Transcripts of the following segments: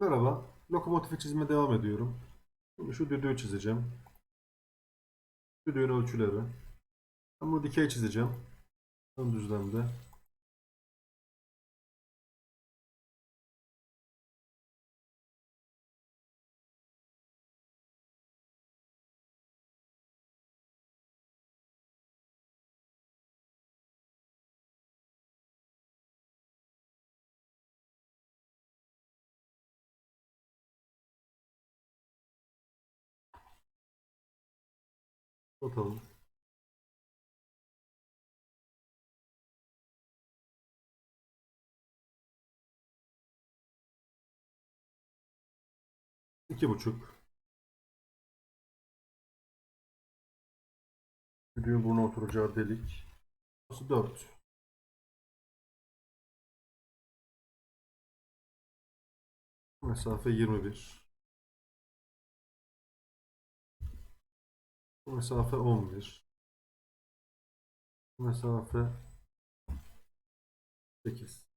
Merhaba. Lokomotifi çizime devam ediyorum. Şimdi şu düdüğü çizeceğim. Düdüğün ölçüleri. Ben bunu dikey çizeceğim. Ön düzlemde. Bakalım. İki buçuk. Düdüğün burnu oturacağı delik. Burası dört. Mesafe 21. Bu mesafe 11. Bu mesafe 8.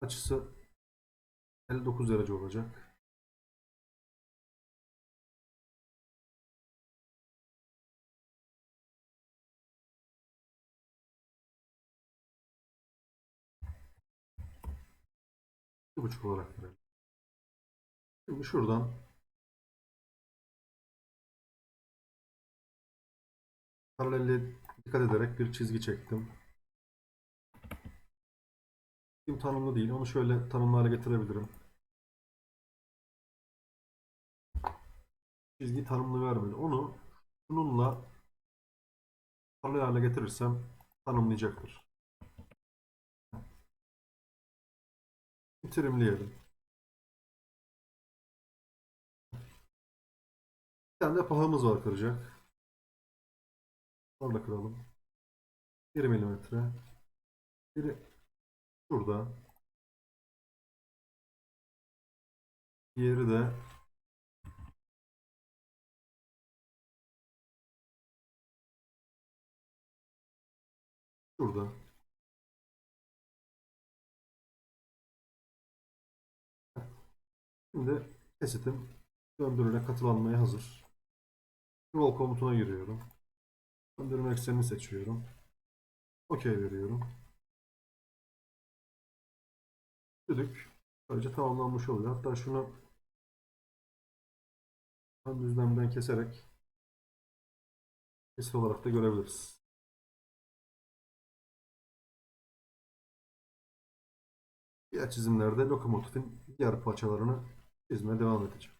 Açısı 59 derece olacak. Buçuk olarak verelim. Şimdi şuradan paralelliğe dikkat ederek bir çizgi çektim. Çizgim tanımlı değil. Onu şöyle tanımlı hale getirebilirim. Çizgi tanımlı vermedi. Onu bununla paralel hale getirirsem tanımlayacaktır. Bitirimleyelim. Bir tane de pahamız var kıracak. Orada kıralım. 1 milimetre. Biri şurada. Diğeri de şurada. Şimdi kesitim döndürüle katılanmaya hazır. Roll komutuna giriyorum. Döndürme eksenini seçiyorum. OK veriyorum. Düdük böylece tamamlanmış oluyor. Hatta şunu ön düzlemden keserek kesit olarak da görebiliriz. Diğer çizimlerde lokomotifin diğer parçalarını çizmeye devam edeceğim.